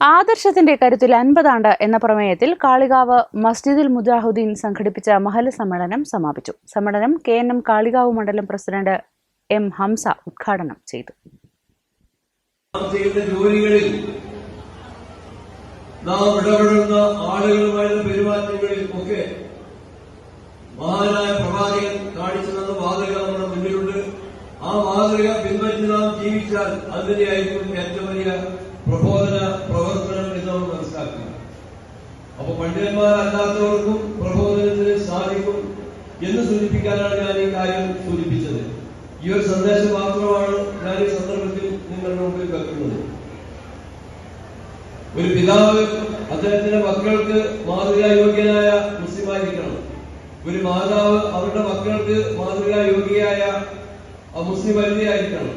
ആദർശത്തിന്റെ കരുത്തിൽ അൻപതാണ്ട് എന്ന പ്രമേയത്തിൽ കാളികാവ് മസ്ജിദുൽ മുജാഹുദ്ദീൻ സംഘടിപ്പിച്ച മഹല സമ്മേളനം സമാപിച്ചു. സമ്മേളനം കെ എൻ എം കാളികാവ് മണ്ഡലം പ്രസിഡന്റ് എം ഹംസ ഉദ്ഘാടനം ചെയ്തു. പെരുമാറ്റങ്ങളിൽ ഒക്കെ പ്രവാചകൻ മുന്നിലുണ്ട്. ആ മാതൃക പിൻപറ്റി നാം ജീവിച്ചാൽ അതിന്റെ ആയിരിക്കും ഏറ്റവും വലിയ പ്രബോധന. പണ്ഡിതന്മാരല്ലാത്തവർക്കും പ്രബോധനത്തിന് സാധിക്കും എന്ന് സൂചിപ്പിക്കാനാണ് ഞാൻ ഈ കാര്യം സൂചിപ്പിച്ചത്. ഈ ഒരു സന്ദേശം മാത്രമാണ് ഞാൻ ഈ സന്ദർഭത്തിൽ നിങ്ങളുടെ മുമ്പിൽ വെക്കുന്നത്. ഒരു പിതാവ് അദ്ദേഹത്തിന്റെ മക്കൾക്ക് മാതൃകായോഗ്യനായ മുസ്ലിമായിരിക്കണം. ഒരു മാതാവ് അവരുടെ മക്കൾക്ക് മാതൃകായോഗ്യയായ മുസ്ലിം വനിതയായിരിക്കണം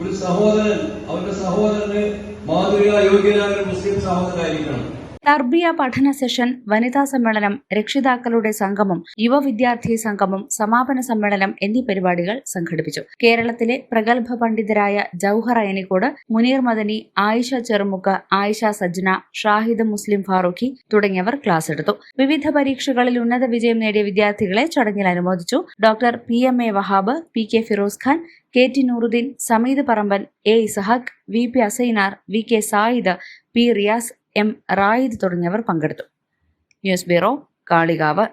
ഒരു സഹോദരൻ അവന്റെ സഹോദരന് മാതൃകായോഗ്യനായ ഒരു മുസ്ലിം സഹോദരനായിരിക്കണം. തർബിയ പഠന സെഷൻ വനിതാ സമ്മേളനം രക്ഷിതാക്കളുടെ സംഗമം യുവ വിദ്യാർത്ഥി സംഗമം സമാപന സമ്മേളനം എന്നീ പരിപാടികൾ സംഘടിപ്പിച്ചു. കേരളത്തിലെ പ്രഗത്ഭ പണ്ഡിതരായ ജൌഹർ അയനിക്കോട് മുനീർ മദനി ആയിഷ ചെറുമുക്ക് ആയിഷ സജ്ന ഷാഹിദ് മുസ്ലിം ഫാറൂഖി തുടങ്ങിയവർ ക്ലാസ് എടുത്തു. വിവിധ പരീക്ഷകളിൽ ഉന്നത വിജയം നേടിയ വിദ്യാർത്ഥികളെ ചടങ്ങിൽ അനുമോദിച്ചു. Doctor P M A Wahab P K Firoz Khan K T Nooruddin Sameed Paramban A Ishaq V P Asainar V K Sayid P Riyas M. Rayid തുടങ്ങിയവർ പങ്കെടുത്തു. News bureau Kalikavu.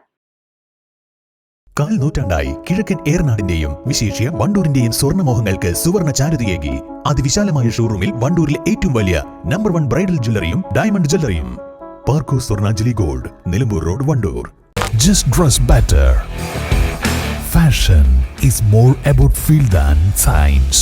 കാൽ നൂറ്റാണ്ടായി കിഴക്കൻ ഏറനാടിന്റെയും വിശേഷ്യ വണ്ടൂരിന്റെയും സ്വർണമോഹങ്ങൾക്ക് സുവർണ ചാരുതയേകി അതിവിശാലമായ ഷോറൂമിൽ വണ്ടൂരിലെ ഏറ്റവും വലിയ നമ്പർ വൺ ബ്രൈഡൽ ജ്വല്ലറിയും diamond ജ്വല്ലറിയും. Parco Swarnanjali gold Nilambur road Wandoor. Just dress better fashion is more about feel than science.